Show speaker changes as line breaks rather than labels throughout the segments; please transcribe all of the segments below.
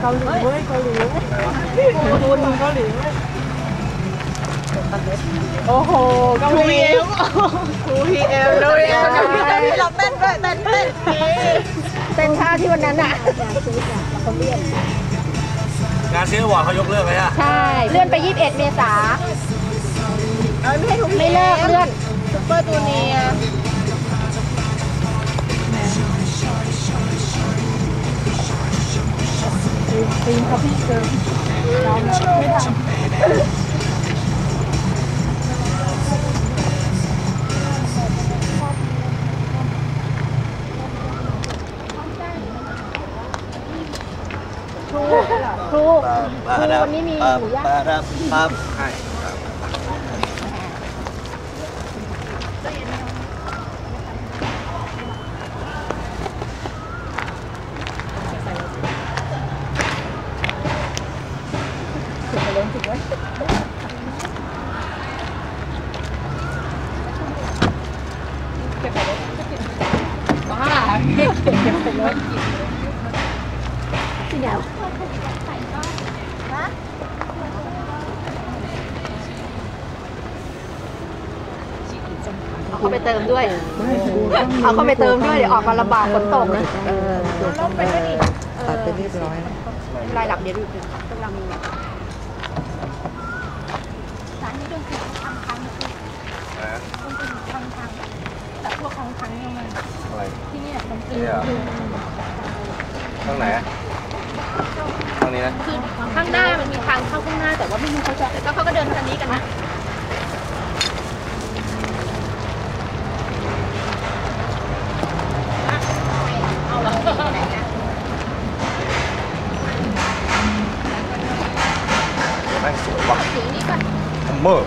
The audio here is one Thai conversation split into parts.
เกาหลีเว้ยเกาหลีคุณเกาหลีเว้ยโอ้โหเกาหลีครูพีเอลครูพีเอลเราเต้นด้วยเต้นเต้น
เต้นท่าที่วันนั้นอะ
งานซีรีส์วอร์ดเขายกเลิกเลยฮะ
ใช่ เลื่อนไป 21 เมษา
เอาไม่ให้ทุก
ไม่เลิกเลื่อน
ซุปเปอร์ตูเนียร์ตีนเขาพี่เกินเราไม่ทำ
ครูครูวันนี้มีหมูย่าง เก็บเก็บเก็บไปเลยที่ไหนเอาเข้าไปเติมด้วย เอาเข้าไปเติมด้วย เดี๋ยวออกมาลำบากฝนตกนะ
เออถูกต้องแล้วตัดไปเรียบร้อยแล้ว
รายหลับเดี๋ยวดูพวกเรามี
อะไร
ที่เนี่ยมัน
นี่เหรอข้างไหนอะข้างนี้นะ
คือข้างหน้ามันมีทางเข้าข้างหน้าแต่ว่าไม่รู้เขาจะแล้วเขาก็เดินทางนี้กันนะ
แม่งสวยว่ะ
สีนี้ก่อน
ทัมเมอร์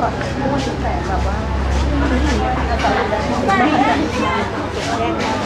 ก่อนพูดถึงแต่แบบว่าไม่ได้